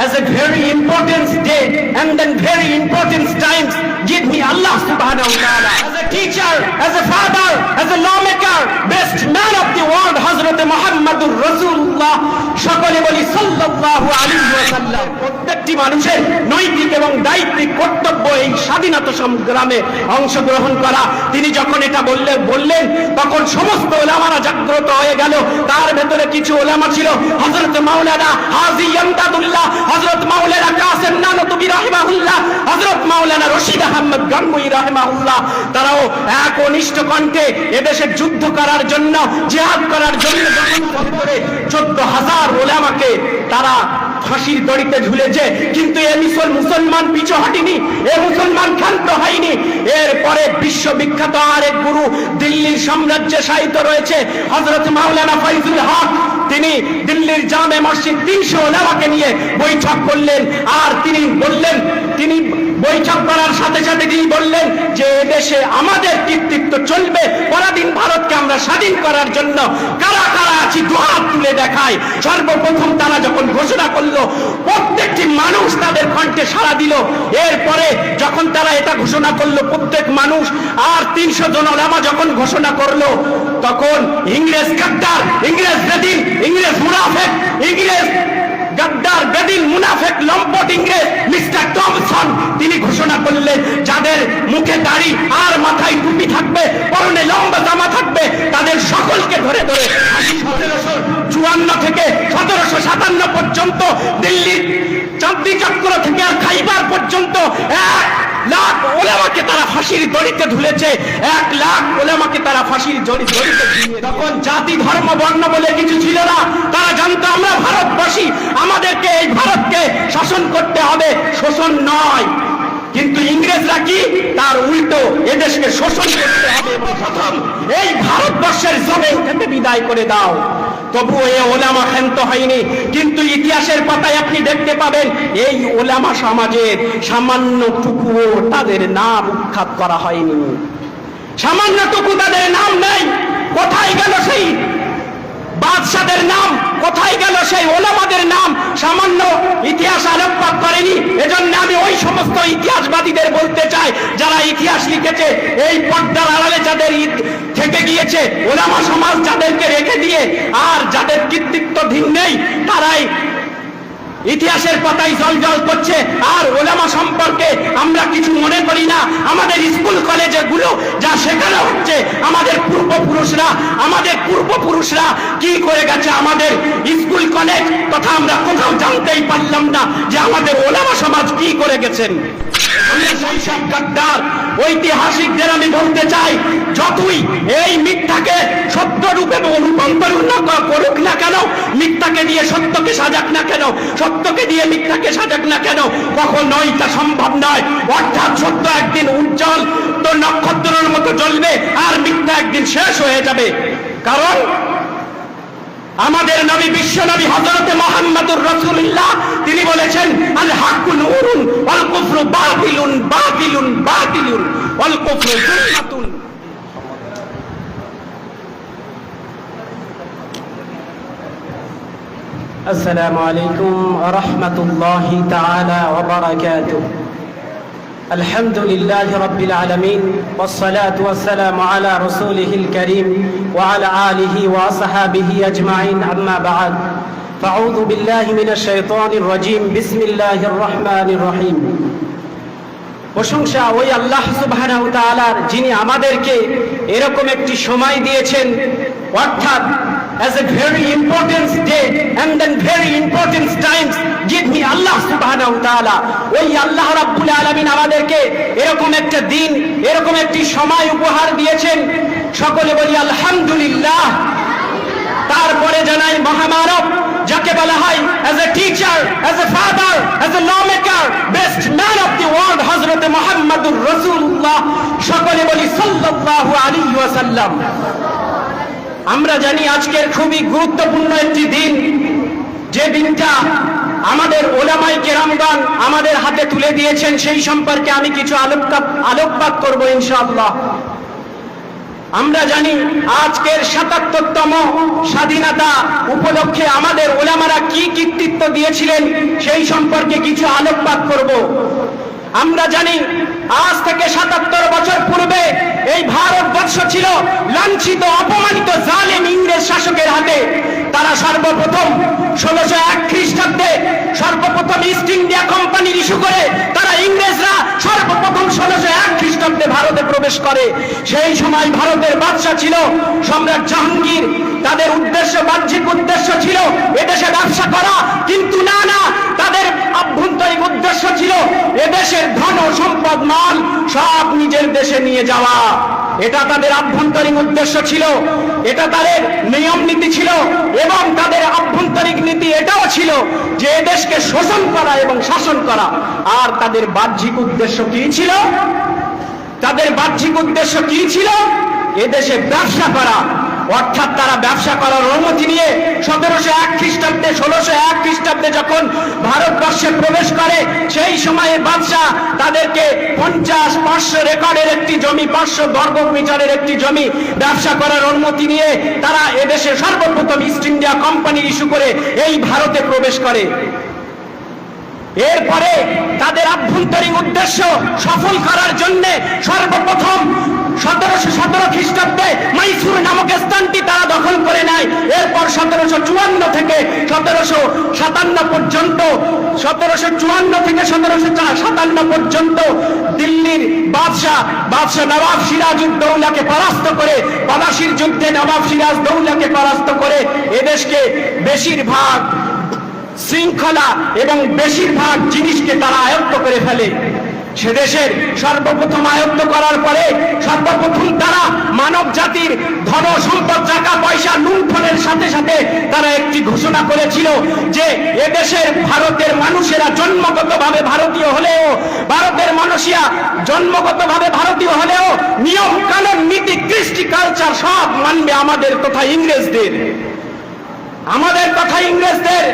as a very important day and then very important times give me Allah subhanahu wa ta'ala as a teacher as a father as a lawmaker best man of the world Hazrat Muhammadur Rasulullah সকলে বলি সাল্লাল্লাহু আলাইহি ওয়াসাল্লাম প্রত্যেকটি মানুষের নৈতিক এবং দায়িত্বিক কর্তব্য এই স্বাধীনতা সংগ্রামে অংশগ্রহণ করা তিনি যখন এটা বললেন বললেন তখন সমস্ত ওলামারা জাগ্রত হয়ে গেল তার ভেতরে কিছু ওলামা ছিল হযরত মাওলানা হাজী ইমদাদুল্লাহ হযরত মাওলানা কাসেম নানতুবি রাহিমাহুল্লাহ, হযরত মাওলানা রশিদ আহমদ গঙ্গুই রাহিমাহুল্লাহ, তারাও এক অনিষ্ট কণ্ঠে এদেশে যুদ্ধ করার জন্য, জিহাদ করার জন্য যখন করে চোদ্দ হাজার ওলামাকে তারা ফাঁসির দড়িতে ঝুলেছে, কিন্তু এ মিসল মুসলমান পিছু হাঁটিনি, এ মুসলমান ক্ষান্ত হয়নি। এরপরে বিশ্ববিখ্যাত আরেক গুরু দিল্লির সাম্রাজ্যে সাহিত্য রয়েছে হজরত মাওলানা ফৈজুল হক। তিনি দিল্লির জামে মসজিদ তিনশো ওলামাকে নিয়ে বৈঠক করলেন, আর তিনি বললেন, তিনি বৈঠক করার সাথে সাথে তিনি বললেন যে দেশে আমাদের কৃতিত্ব চলবে, পরাধীন ভারতকে আমরা স্বাধীন করার জন্য কারা কারা আছি দুহাত তুলে দেখায়। সর্বপ্রথম তারা যখন ঘোষণা করল, প্রত্যেকটি মানুষ তাদের কণ্ঠে সাড়া দিল। এরপরে যখন তারা এটা ঘোষণা করল, প্রত্যেক মানুষ আর তিনশো জন ওলামা যখন ঘোষণা করল, তখন ইংরেজ গাদ্দার ইংরেজ বেদিন ইংরেজ মুনাফেক, ইংরেজ গাদ্দার বেদিন মুনাফেক লম্পট ইংরেজ মিস্টার টমসন, তিনি ঘোষণা করলেন, যাদের মুখে দাড়ি আর মাথায় টুপি থাকবে, পরনে লম্বা জামা থাকবে, তাদের সকলকে ধরে ধরে চুয়ান্ন থেকে সতেরোশো সাতান্ন পর্যন্ত, দিল্লির চাঁদনি চক্র থেকে আর খাইবার পর্যন্ত এক ফাঁসির দড়িতে ঝুলেছে এক লাখ ওলামাকে তারা ফাঁসির দড়ি দড়িতে তখন জাতি, ধর্ম, বর্ণ বলে কিছু ছিল না। তারা জানতো আমরা ভারতবাসী, আমাদেরকে এই ভারতকে শাসন করতে হবে, শোষণ নয়। কিন্তু ইংরেজরা কি? তার উল্টো, এদেশকে শোষণ করতে হবে এই ভারতবর্ষের জমিন থেকে বিদায় করে দাও। তবুও এ ওলামা ক্ষান্ত হয়নি। কিন্তু ইতিহাসের পাতায় আপনি দেখতে পাবেন, এই ওলামা সমাজের সামান্য টুকুও তাদের নাম উৎখাত করা হয়নি। সামান্যটুকু তাদের নাম নেই। কোথায় গেল সেই বাদশাদের নাম কোথায় গেল সেই ওলামাদের নাম? সামান্য ইতিহাস আলোকপাত করেনি। এজন্য আমি ওই সমস্ত ইতিহাসবাদীদের বলতে চাই, যারা ইতিহাস লিখেছে, এই পর্দার আড়ালে যাদের থেকে গিয়েছে, ওলামা সমাজ যাদেরকে রেখে দিয়ে আর যাদের কৃতিত্বধীন নেই ইতিহাসের পাতায় জল জল করছে, আর ওলামা সম্পর্কে আমরা কিছু মনে করি না। আমাদের স্কুল কলেজে গুলো যা শেখানো হচ্ছে, আমাদের পূর্বপুরুষরা আমাদের পূর্বপুরুষরা কি করে গেছে আমাদের স্কুল কলেজ তথা আমরা কোথাও জানতেই পারলাম না যে আমাদের ওলামা সমাজ কি করে গেছেন। সেই সব ঐতিহাসিকদের আমি বলতে চাই, যতই এই মিথ্যাকে সত্য রূপে রূপান্তর করুক না কেন, মিথ্যাকে দিয়ে সত্যকে সাজাক না কেন, সত্যকে দিয়ে মিথ্যাকে সাজাক না কেন, কখনোই তা সম্ভব নয়। অর্থাৎ সত্য একদিন উজ্জ্বল, তো নক্ষত্রের মতো জ্বলবে, আর মিথ্যা একদিন শেষ হয়ে যাবে। কারণ আমাদের নবী বিশ্ব নবী হজরতে মোহাম্মদুর রসুল্লাহ তিনি বলেছেন, আল হাকুন উরুন অল কুফরু বাতিলুন বাতিলুন বাতিলুন অল কুফরু জুলমাতুন আসসালামু আলাইকুম ওয়া রাহমাতুল্লাহি তাআলা ওয়া বারাকাতুহু। الحمد لله رب العالمين والصلاة والسلام على رسوله الكريم وعلى آله وأصحابه أجمعين أما بعد فأعوذ بالله من الشيطان الرجيم بسم الله الرحمن الرحيم প্রশংসা ওই আল্লাহ সুবহানাহু তাআলার যিনি আমাদেরকে এরকম একটি সময় দিয়েছেন অর্থাৎ as a very important day and then very important times, give me Allah subhanahu ta'ala. ওই আল্লাহ রাব্বুল আলামিন আমাদেরকে এরকম একটা দিন, এরকম একটি সময় উপহার দিয়েছেন। সকলে বলি, আলহামদুলিল্লাহ। তারপরে জানাই, মহামানব, যাকে বলা হয় as a teacher as a father as a lawmaker best man of the world হজরত মোহাম্মদুর রসুল্লাহ সকলে বলি, সাল্লাল্লাহু আলাইহি ওয়াসাল্লাম। আমরা জানি আজকের খুবই গুরুত্বপূর্ণ একটি দিন। যে দিনটা আমাদের ওলামাই কেরামগান আমাদের হাতে তুলে দিয়েছেন, সেই সম্পর্কে আমি কিছু আলোকপাত আলোকপাত করব ইনশাআল্লাহ। আমরা জানি আজকের সাতাত্তরতম স্বাধীনতা উপলক্ষে আমাদের ওলামারা কি কৃতিত্ব দিয়েছিলেন, সেই সম্পর্কে কিছু আলোকপাত করব। আমরা জানি আজ থেকে সাতাত্তর বছর পূর্বে এই ভারতবর্ষ ছিল লাঞ্ছিত, অপমানিত, জালেম ইংরেজ শাসকের হাতে। তারা সর্বপ্রথম ষোলোশো এক খ্রিস্টাব্দে সর্বপ্রথম ইস্ট ইন্ডিয়া কোম্পানির ইস্যু করে, তারা ইংরেজরা সর্বপ্রথম ষোলোশো এক খ্রিস্টাব্দে ভারতে প্রবেশ করে। সেই সময় ভারতের বাদশা ছিল সম্রাট জাহাঙ্গীর। তাদের উদ্দেশ্য, বাহ্যিক উদ্দেশ্য ছিল এদেশে ব্যবসা করা, কিন্তু না না, তাদের আভ্যন্তরিক উদ্দেশ্য ছিল এদেশের ধন সম্পদ, মাল নিজের দেশে নিয়ে যাওয়া। এটা তাদের আভ্যন্তরীণ উদ্দেশ্য ছিল, এটা তাদের নিয়ম নীতি ছিল এবং তাদের আভ্যন্তরীণ নীতি এটাও ছিল যে দেশকে শোষণ করা এবং শাসন করা। আর তাদের বাহ্যিক উদ্দেশ্য কি ছিল? তাদের বাহ্যিক উদ্দেশ্য কি ছিল? এদেশে ব্যবসা করা। অর্থাৎ তারা ব্যবসা করার অনুমতি নিয়ে সতেরোশো এক খ্রিস্টাব্দে, ষোলোশো এক খ্রিস্টাব্দে যখন ভারতবর্ষে প্রবেশ করে, সেই সময়ে বাদশাহ তাদেরকে পঞ্চাশ পাঁচশো রেকর্ডের একটি জমি, পাঁচশো বর্গ মিটারের একটি জমি ব্যবসা করার অনুমতি নিয়ে তারা এদেশে সর্বপ্রথম ইস্ট ইন্ডিয়া কোম্পানি ইস্যু করে এই ভারতে প্রবেশ করে। এরপরে তাদের আভ্যন্তরীণ উদ্দেশ্য সফল করার জন্য সর্বপ্রথম সতেরোশো সতেরো খ্রিস্টাব্দে মাইসুর নামক স্থানটি তারা দখল করে নেয় এরপর সতেরোশো চুয়ান্ন থেকে সতেরোশো সাতান্ন পর্যন্ত, সতেরোশো চুয়ান্ন থেকে সতেরোশো সাতান্ন পর্যন্ত দিল্লির বাদশাহ বাদশাহ নবাব সিরাজউদ্দৌলাকে পরাস্ত করে পলাশির যুদ্ধে নবাব সিরাজ দৌলাকে পরাস্ত করে এদেশকে বেশিরভাগ শৃঙ্খলা এবং বেশিরভাগ জিনিসকে তারা আয়ত্ত করে ফেলে। সে দেশের সর্বপ্রথম আয়ত্ত করার পরে সর্বপ্রথম তারা মানব জাতির ধন সম্পদ টাকা পয়সা লুণ্ঠনের সাথে সাথে তারা একটি ঘোষণা করেছিল যে এদেশের ভারতের মানুষেরা জন্মগতভাবে ভারতীয় হলেও, ভারতের মানুষিয়া জন্মগতভাবে ভারতীয় হলেও নিয়ম কানুন, নীতি, কৃষ্টি কালচার সব মানবে আমাদের তথা ইংরেজদের। আমাদের কথা ইংরেজদের।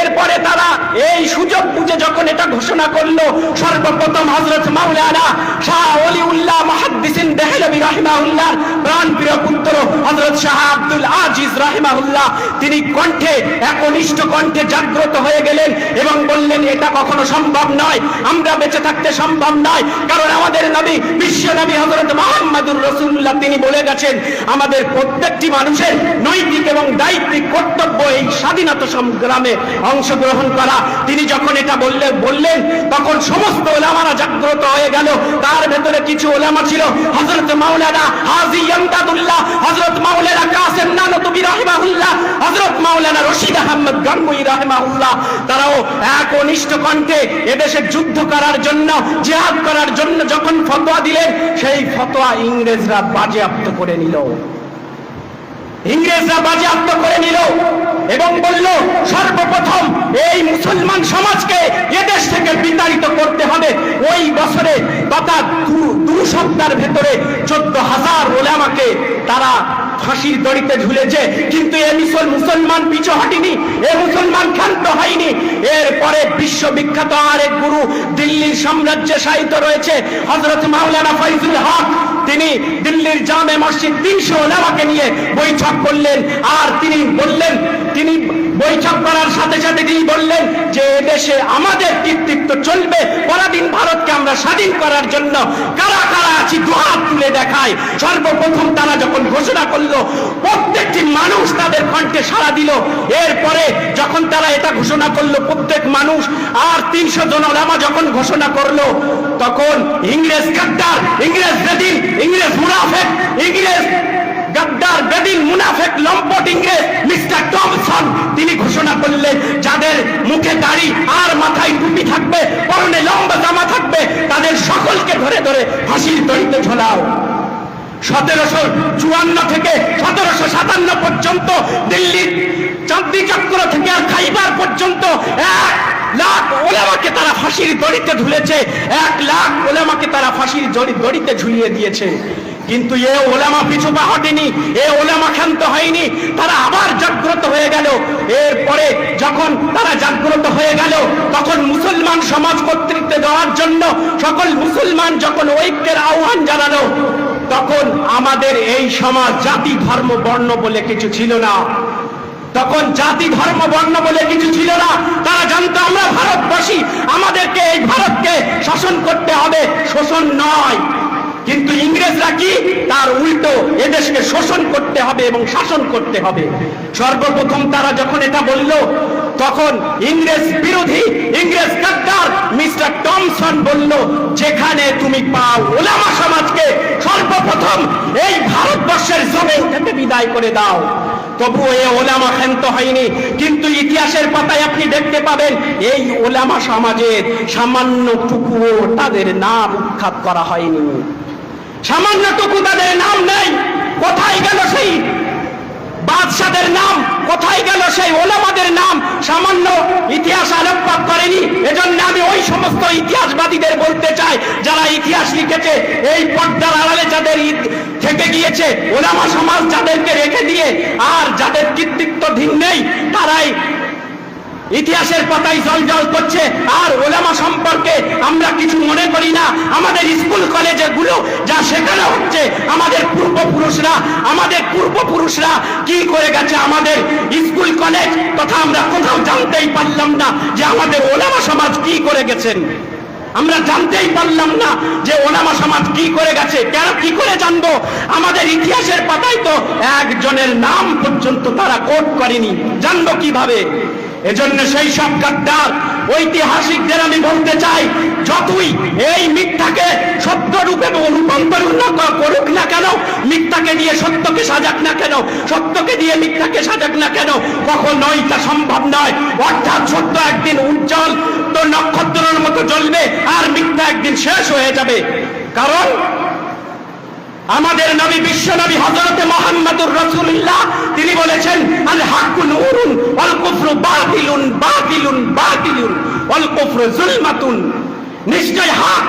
এরপরে তারা এই সুযোগ বুঝে যখন এটা ঘোষণা করল, সর্বপ্রথম হজরত মাওলানা শাহ অলিউল্লাহ মাহাদ্দিসিন দেহলবি রাহিমাহুল্লাহ প্রাণ প্রিয় পুত্র হজরত শাহ আব্দুল আজিজ রাহিমাহুল্লাহ, তিনি কণ্ঠে, একনিষ্ঠ কণ্ঠে জাগ্রত হয়ে গেলেন এবং বললেন, এটা কখনো সম্ভব নয়। আমরা বেঁচে থাকতে সম্ভব নয়। কারণ আমাদের নবী, বিশ্ব নবী হজরত মোহাম্মদুর রসুল্লাহ তিনি বলে গেছেন, আমাদের প্রত্যেকটি মানুষের নৈতিক এবং দায়িত্বিক কর্তব্য এই স্বাধীনতা সংগ্রামে অংশগ্রহণ করা। তিনি যখন এটা বললেন বললেন, তখন সমস্ত ওলামারা জাগ্রত হয়ে গেল। তার ভেতরে কিছু ওলামা ছিল হজরত মাওলানা হাজি ইয়ামদাদুল্লাহ হজরত মাওলানা কাসেম নানতুবি রাহিমাহুল্লাহ হজরত মাওলানা রশিদ আহমদ গাঙ্গুই রাহিমাহুল্লাহ। তারাও এক অনিষ্ট কণ্ঠে এদেশে যুদ্ধ করার জন্য, জিহাদ করার জন্য যখন ফতোয়া দিলেন, সেই ফতোয়া ইংরেজরা বাজেয়াপ্ত করে নিল। ইংরেজরা বাজেয়াপ্ত করে নিল। এবং বলল, সর্বপ্রথম এই মুসলমান সমাজকে এদেশ থেকে বিতাড়িত করতে হবে। ওই বছরে তথা দু- সপ্তাহের ভেতরে চোদ্দ হাজার ওলামাকে তারা ফাঁসির দড়িতে ঝুলেছে, কিন্তু এ মিসল মুসলমান পিছু হটেনি, এ মুসলমান ক্ষান্ত হয়নি। এরপরে বিশ্ববিখ্যাত আরেক গুরু দিল্লির সাম্রাজ্যে সাহিত্য রয়েছে হজরত মাওলানা ফৈজুল হক। তিনি দিল্লির জামে মসজিদ তিনশো ওলামাকে নিয়ে বৈঠক করলেন, আর তিনি বললেন, তিনি বৈঠক করার সাথে সাথে তিনি বললেন যে দেশে আমাদের কৃতিত্ব চলবে, পরাধীন ভারতকে আমরা স্বাধীন করার জন্য কারা কারা আছি দুহাত তুলে দেখায়। সর্বপ্রথম তারা যখন ঘোষণা করল, প্রত্যেকটি মানুষ তাদের কণ্ঠে সাড়া দিল। এরপরে যখন তারা এটা ঘোষণা করল, প্রত্যেক মানুষ আর তিনশো জন ওলামা যখন ঘোষণা করল, তখন ইংরেজ গাদ্দার, ইংরেজ ইংরেজ মুনাফেক, ইংরেজ গাদ্দার বেদিন মুনাফেক লম্পট ইংরেজ মিস্টার টমসন, তিনি ঘোষণা করলেন, যাদের মুখে দাড়ি আর মাথায় টুপি থাকবে, পরনে লম্বা জামা থাকবে, তাদের সকলকে ধরে ধরে ফাঁসির দড়িতে ঝোলাও। সতেরোশো চুয়ান্ন থেকে সতেরোশো সাতান্ন পর্যন্ত দিল্লির চাঁদনি চক্র থেকে আর খাইবার পর্যন্ত এক লাখ ওলামাকে তারা ফাঁসির দড়িতে ঝুলেছে, এক লাখ ওলামাকে তারা ফাঁসির দড়ি- দড়িতে ঝুলিয়ে দিয়েছে। কিন্তু এ ওলামা পিছু পা হটেনি, এ ওলামা ক্ষান্ত হয়নি, তারা আবার জাগ্রত হয়ে গেল। এরপরে যখন তারা জাগ্রত হয়ে গেল, তখন মুসলমান সমাজ কর্তৃত্বে দেওয়ার জন্য সকল মুসলমান যখন ঐক্যের আহ্বান জানালো, তখন আমাদের এই সমাজ জাতি, ধর্ম, বর্ণ বলে কিছু ছিল না। তখন জাতি, ধর্ম, বর্ণ বলে কিছু ছিল না। তারা জানতো, আমরা ভারতবাসী, আমাদেরকে এই ভারতকে শাসন করতে হবে। শোষণ নয়। কিন্তু ইংরেজরা কি? তার উল্টো এদেশকে শোষণ করতে হবে এবং শাসন করতে হবে। সর্বপ্রথম তারা যখন এটা বলল, তখন ইংরেজ বিরোধী, ইংরেজ গাদ্দার মিস্টার টমসন বলল, যেখানে তুমি পাও ওলামা সমাজকে সর্বপ্রথম এই ভারতবর্ষের জমিন থেকে বিদায় করে দাও। তবু এ ওলামা ক্ষান্ত হয়নি। কিন্তু ইতিহাসের পাতায় আপনি দেখতে পাবেন, এই ওলামা সমাজের সামান্য টুকুও তাদের নাম উৎখাত করা হয়নি। সামান্যটুকু তাদের নাম নেই। কোথায় গেল সেই বাদশাদের নাম? কোথায় গেল সেই ওলামাদের নাম? সামান্য ইতিহাস আলোকপাত করেনি। এজন্য আমি ওই সমস্ত ইতিহাসবাদীদের বলতে চাই, যারা ইতিহাস লিখেছে, এই পর্দার আড়ালে যাদের থেকে গিয়েছে, ওলামা সমাজ যাদেরকে রেখে দিয়ে আর যাদের কৃতিত্বধীন নেই, তারাই ইতিহাসের পাতায় জল জল করছে, আর ওলামা সম্পর্কে আমরা কিছু মনে করি না। আমাদের স্কুল কলেজে গুলো যা শেখানো হচ্ছে, আমাদের পূর্বপুরুষরা আমাদের পূর্বপুরুষরা কি করে গেছে আমাদের স্কুল কলেজ তথা আমরা কোথাও জানতেই পারলাম না যে আমাদের ওলামা সমাজ কি করে গেছেন। আমরা জানতেই পারলাম না যে ওলামা সমাজ কি করে গেছে। কেন কি করে জানব? আমাদের ইতিহাসের পাতায় তো একজনের নাম পর্যন্ত তারা কোট করেনি। জানব কীভাবে? এজন্য সেই সব গাদ্দার, ঐতিহাসিকদের আমি বলতে চাই, যতই এই মিথ্যাকে সত্য রূপে রূপান্তর করুক না কেন, মিথ্যাকে দিয়ে সত্যকে সাজাক না কেন, সত্যকে দিয়ে মিথ্যাকে সাজাক না কেন, কখনোই তা সম্ভব নয়। অর্থাৎ সত্য একদিন উজ্জ্বল, তো নক্ষত্রের মতো জ্বলবে, আর মিথ্যা একদিন শেষ হয়ে যাবে। কারণ আমাদের নবী বিশ্ব নবী হজরতে মোহাম্মদুর রসুল্লাহ তিনি বলেছেন, আল হাক্কু নূরুন, ওয়াল কুফরু বাতিলুন বাতিলুন বাতিলুন, ওয়াল কুফরু জুলমাতুন। নিশ্চয় হক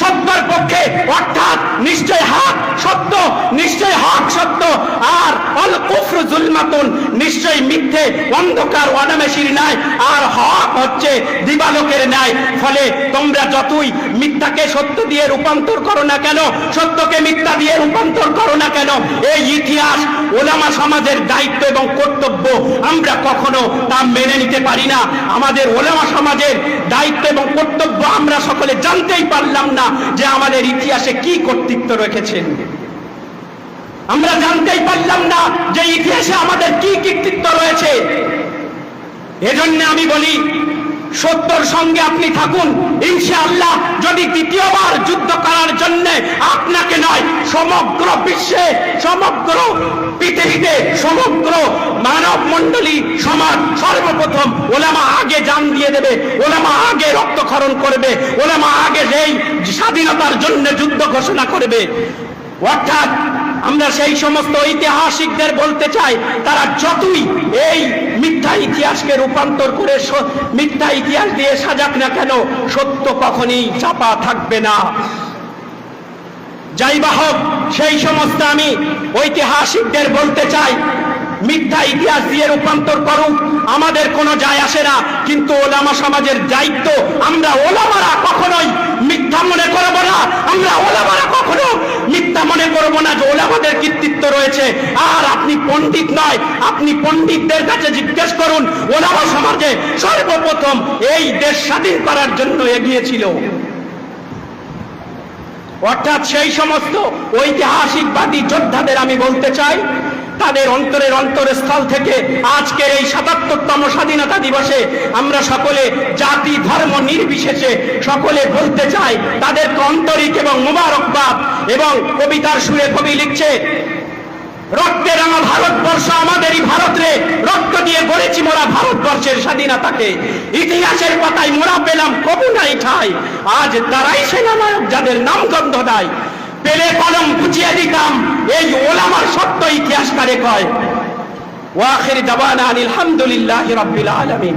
সত্যের পক্ষে, অর্থাৎ নিশ্চয় হাক সত্য, নিশ্চয় হাক সত্য, আর অল কুফর জুলমাতুন, নিশ্চয় মিথ্যে, অন্ধকার অনামেশির ন্যায়, আর হক হচ্ছে দিবালোকের ন্যায়। ফলে তোমরা যতই মিথ্যাকে সত্য দিয়ে রূপান্তর করো না কেন, সত্যকে মিথ্যা দিয়ে রূপান্তর করো না কেন, এই ইতিহাস ওলামা সমাজের দায়িত্ব এবং কর্তব্য। আমরা কখনো তা মেনে নিতে পারি না। আমাদের ওলামা সমাজের দায়িত্ব এবং কর্তব্য আমরা সকলে জানতেই পারলাম না যে আমাদের ইতিহাসে কি কর্তৃত্ব রেখেছেন। আমরা জানতেই পারলাম না যে ইতিহাসে আমাদের কি রয়েছে এজন্য আমি বলি, সত্যর সঙ্গে আপনি থাকুন। ইনশাআল্লাহ, যদি দ্বিতীয়বার যুদ্ধ করার জন্য আপনাকে নয়, সমগ্র বিশ্বে, সমগ্র পৃথিবীতে, সমগ্র মানব মণ্ডলী সমাজ সর্বপ্রথম ওলামা আগে জান দিয়ে দেবে, ওলামা আগে রক্তক্ষরণ করবে, ওলামা আগে সেই স্বাধীনতার জন্য যুদ্ধ ঘোষণা করবে। অর্থাৎ আমরা সেই সমস্ত ঐতিহাসিকদের বলতে চাই, তারা যতই এই মিথ্যা ইতিহাসকে রূপান্তর করে মিথ্যা ইতিহাস দিয়ে সাজাক না কেন, সত্য কখনই চাপা থাকবে না। যাই বা হোক, সেই সমস্ত আমি ঐতিহাসিকদের বলতে চাই, মিথ্যা ইতিহাস দিয়ে রূপান্তর করুক, আমাদের কোনো যায় আসে না, কিন্তু ওলামা সমাজের দায়িত্ব, আমরা ওলামারা কখনোই মিথ্যা মনে করব না, আমরা ওলামারা কখনো না যে ওলামাদের কৃতিত্ব রয়েছে। আর আপনি পণ্ডিত নয়, আপনি পণ্ডিতদের কাছে জিজ্ঞেস করুন ওলামা সমাজে সর্বপ্রথম এই দেশ স্বাধীন করার জন্য এগিয়েছিল। অর্থাৎ সেই সমস্ত ঐতিহাসিকবাদী যোদ্ধাদের আমি বলতে চাই তাদের অন্তরের অন্তরস্থল থেকে আজকের এই সাতাত্তরতম স্বাধীনতা দিবসে আমরা সকলে জাতি, ধর্ম নির্বিশেষে সকলে বলতে চাই তাদের আন্তরিক এবং মুবারকবাদ এবং কবিতার সুরে কবি লিখছে, রক্তে রাঙা ভারতবর্ষ আমাদেরই ভারত রে, রক্ত দিয়ে গড়েছি মোরা ভারতবর্ষের স্বাধীনতাকে। ইতিহাসের পাতায় মোরা পেলাম কবু নাই ঠাই, আজ তারাই সেনানায়ক যাদের নাম গন্ধ দেয় পেলে কলম গুছিয়ে দিতাম। এই ওলামার সত্য ইতিহাসকারে কয়। ওয়াখির দাবানা আলহামদুলিল্লাহ রব্বিল আলামিন।